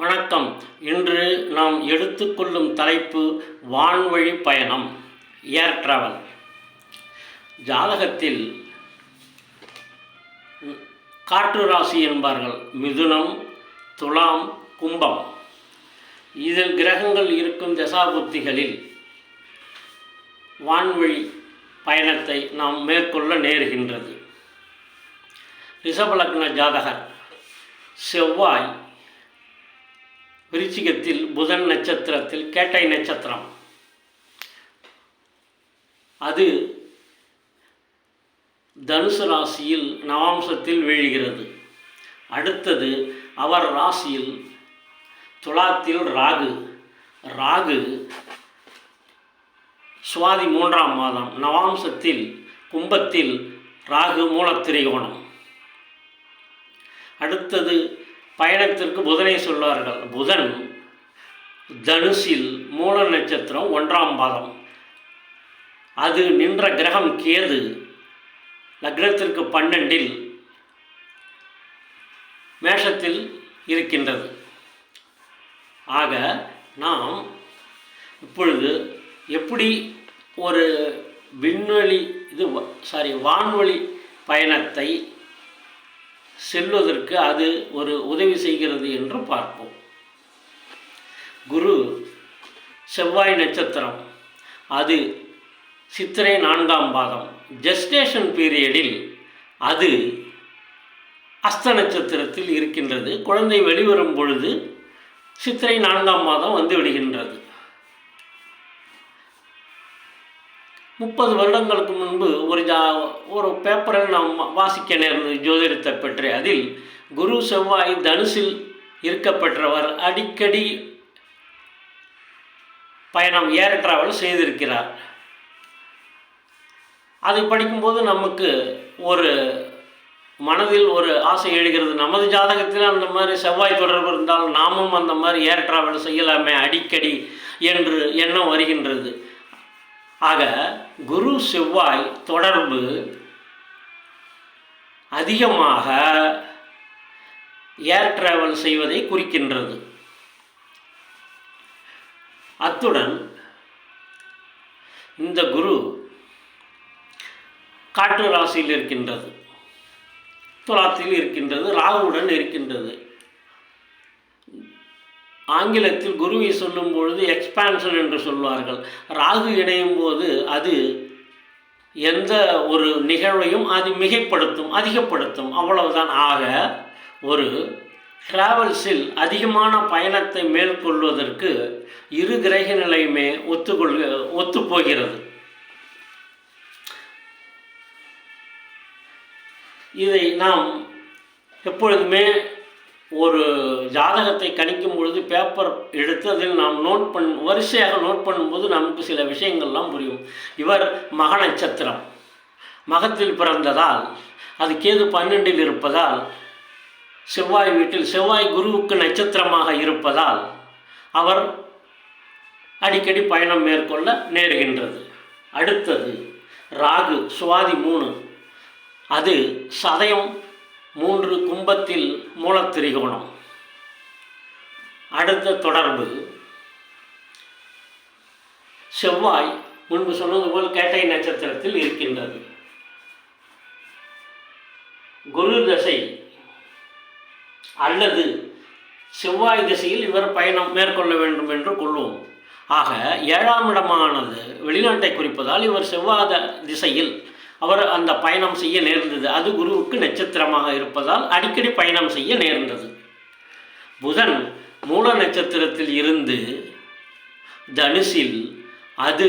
வணக்கம். இன்று நாம் எடுத்துக்கொள்ளும் தலைப்பு வான்வழி பயணம் ஏர் டிராவல் ஜாதகத்தில் காற்று ராசி என்பார்கள் மிதுனம் துலாம் கும்பம். இதில் கிரகங்கள் இருக்கும் தசாபுத்திகளில் வான்வழி பயணத்தை நாம் மேற்கொள்ள நேருகின்றது. ரிஷபலக்ன ஜாதகர் செவ்வாய் விருச்சிகத்தில் புதன் நட்சத்திரத்தில் கேட்டை நட்சத்திரம். அது தனுசு ராசியில் நவாம்சத்தில் வீழ்கிறது. அடுத்தது அவர் ராசியில் துலாத்தில் ராகு. ராகு சுவாதி மூன்றாம் மாதம் நவாம்சத்தில் கும்பத்தில் ராகு மூலத்திரிகோணம். அடுத்தது பயணத்திற்கு புதனை சொல்வார்கள். புதன் தனுசில் மூல நட்சத்திரம் ஒன்றாம் பாதம். அது நின்ற கிரகம் கேது. லக்னத்திற்கு பன்னெண்டில் மேஷத்தில் இருக்கின்றது. ஆக நாம் இப்பொழுது எப்படி ஒரு விண்வெளி இது சாரி வான்வெளி பயணத்தை செல்வதற்கு அது ஒரு உதவி செய்கிறது என்று பார்ப்போம். குரு செவ்வாய் நட்சத்திரம். அது சித்திரை நான்காம் பாகம் ஜெஸ்டேஷன் பீரியடில் அது அஸ்த நட்சத்திரத்தில் இருக்கின்றது. குழந்தை வெளிவரும் பொழுது சித்திரை நான்காம் மாதம் வந்து விடுகின்றது. முப்பது வருடங்களுக்கு முன்பு ஒரு ஜா ஒரு பேப்பரில் நாம் வாசிக்க நேர்ந்தது ஜோதிடத்தை பற்றி அதில் குரு செவ்வாய் தனுசில் இருக்கப்பெற்றவர் அடிக்கடி பயணம் ஏர் டிராவல் செய்திருக்கிறார். அது படிக்கும்போது நமக்கு ஒரு மனதில் ஒரு ஆசை எழுகிறது. நமது ஜாதகத்தில் அந்த மாதிரி செவ்வாய் தொடர்பு இருந்தால் நாமும் அந்த மாதிரி ஏர் டிராவல் செய்யலாமே அடிக்கடி என்று எண்ணம் வருகின்றது. ஆக குரு செவ்வாய் தொடர்பு அதிகமாக ஏர் டிராவல் செய்வதை குறிக்கின்றது. அத்துடன் இந்த குரு காற்று ராசியில் இருக்கின்றது. துலாத்தில் இருக்கின்றது. ராகுவுடன் இருக்கின்றது. ஆங்கிலத்தில் குருவை சொல்லும் பொழுது எக்ஸ்பான்ஷன் என்று சொல்வார்கள். ராகு இணையும் போது அது எந்த ஒரு நிகழ்வையும் அது மிகைப்படுத்தும் அதிகப்படுத்தும். அவ்வளவுதான். ஆக ஒரு டிராவல்ஸில் அதிகமான பயணத்தை மேற்கொள்வதற்கு இரு கிரக நிலையுமே ஒத்துக்கொள் ஒத்துப்போகிறது. இதை நாம் எப்பொழுதுமே ஒரு ஜாதகத்தை கணிக்கும் பொழுது பேப்பர் எடுத்து அதில் நாம் நோட் பண் வரிசையாக நோட் பண்ணும்போது நமக்கு சில விஷயங்கள்லாம் புரியும். இவர் மக நட்சத்திரம். மகத்தில் பிறந்ததால் அது கேது பன்னெண்டில் இருப்பதால் செவ்வாய் வீட்டில் செவ்வாய் குருவுக்கு நட்சத்திரமாக இருப்பதால் அவர் அடிக்கடி பயணம் மேற்கொள்ள நேருகின்றது. அடுத்தது ராகு சுவாதி மூணு. அது சதயம் மூன்று கும்பத்தில் மூலத்திரிகோணம். அடுத்த தொடர்பு. செவ்வாய் முன்பு சொன்னது போல் கேட்டை நட்சத்திரத்தில் இருக்கின்றது. குரு தசை அல்லது செவ்வாய் திசையில் இவர் பயணம் மேற்கொள்ள வேண்டும் என்று கொள்வோம். ஆக ஏழாம் இடமானது வெளிநாட்டை குறிப்பதால் இவர் செவ்வாத திசையில் அவர் அந்த பயணம் செய்ய நேர்ந்தது. அது குருவுக்கு நட்சத்திரமாக இருப்பதால் அடிக்கடி பயணம் செய்ய நேர்ந்தது. புதன் மூல நட்சத்திரத்தில் இருந்து தனுசில் அது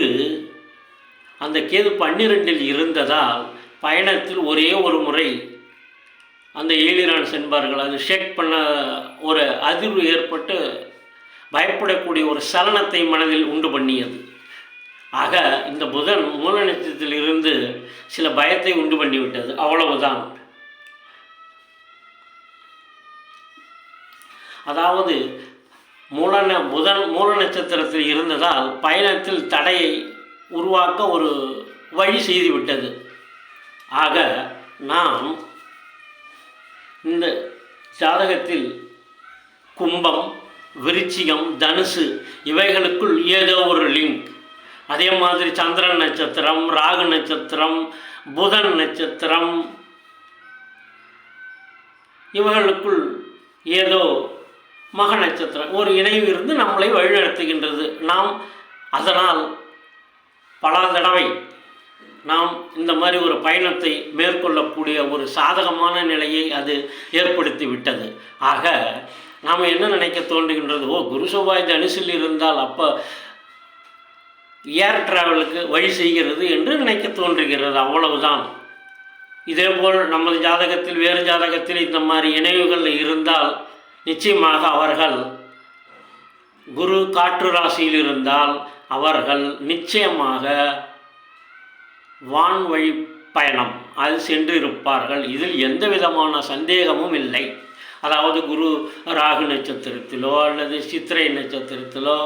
அந்த கேது பன்னிரெண்டில் இருந்ததால் பயணத்தில் ஒரே ஒரு முறை அந்த ஏழிரான் சென்பார்கள் அது ஷேக் பண்ண ஒரு அதிர்வு ஏற்பட்டு பயப்படக்கூடிய ஒரு சலனத்தை மனதில் உண்டு பண்ணியது. ஆக இந்த புதன் மூல நட்சத்திரத்திலிருந்து சில பயத்தை உண்டு பண்ணிவிட்டது. அவ்வளவுதான். அதாவது மூல புதன் மூல நட்சத்திரத்தில் இருந்ததால் பயணத்தில் தடையை உருவாக்க ஒரு வழி செய்துவிட்டது. ஆக நாம் இந்த ஜாதகத்தில் கும்பம் விருச்சிகம் தனுசு இவைகளுக்குள் ஏதோ ஒரு லிங்க். அதே மாதிரி சந்திரன் நட்சத்திரம் ராகு நட்சத்திரம் புதன் நட்சத்திரம். இவர்களுக்குள் ஏதோ மக நட்சத்திரம் ஒரு இணைவு இருந்து நம்மளை வழிநடத்துகின்றது. நாம் அதனால் பல தடவை நாம் இந்த மாதிரி ஒரு பயணத்தை மேற்கொள்ளக்கூடிய ஒரு சாதகமான நிலையை அது ஏற்படுத்தி விட்டது ஆக நாம் என்ன நினைக்க தோன்றுகின்றது? ஓ குரு செவ்வாய் தனுசில் இருந்தால் அப்போ ஏர் டிராவலுக்கு வழி செய்கிறது என்று நினைக்க தோன்றுகிறது. அவ்வளவுதான். இதேபோல் நமது ஜாதகத்தில் வேறு ஜாதகத்தில் இந்த மாதிரி இணைவுகள் இருந்தால் நிச்சயமாக அவர்கள் குரு காற்று ராசியில் இருந்தால் அவர்கள் நிச்சயமாக வான்வழி பயணம் அது சென்று இருப்பார்கள். இதில் எந்த விதமான சந்தேகமும் இல்லை. அதாவது குரு ராகு நட்சத்திரத்திலோ அல்லது சித்திரை நட்சத்திரத்திலோ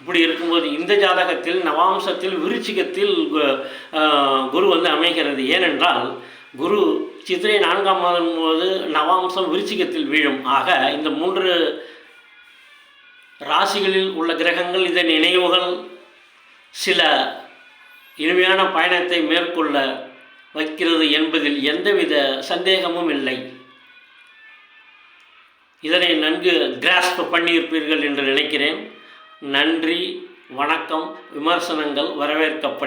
இப்படி இருக்கும்போது இந்த ஜாதகத்தில் நவாம்சத்தில் விருச்சிகத்தில் கு- குரு வந்து அமைகிறது. ஏனென்றால் குரு சித்திரை நான்காம் மாதம் போது நவாம்சம் விருச்சிகத்தில் வீழும். ஆக இந்த மூன்று ராசிகளில் உள்ள கிரகங்கள் இதன் நினைவுகள் சில இனிமையான பயணத்தை மேற்கொள்ள வைக்கிறது என்பதில் எந்தவித சந்தேகமும் இல்லை. இதனை நன்கு கிராஸ்ப் பண்ணியிருப்பீர்கள் என்று நினைக்கிறேன். நன்றி வணக்கம் விமர்சனங்கள் வரவேற்கப்படுகிறது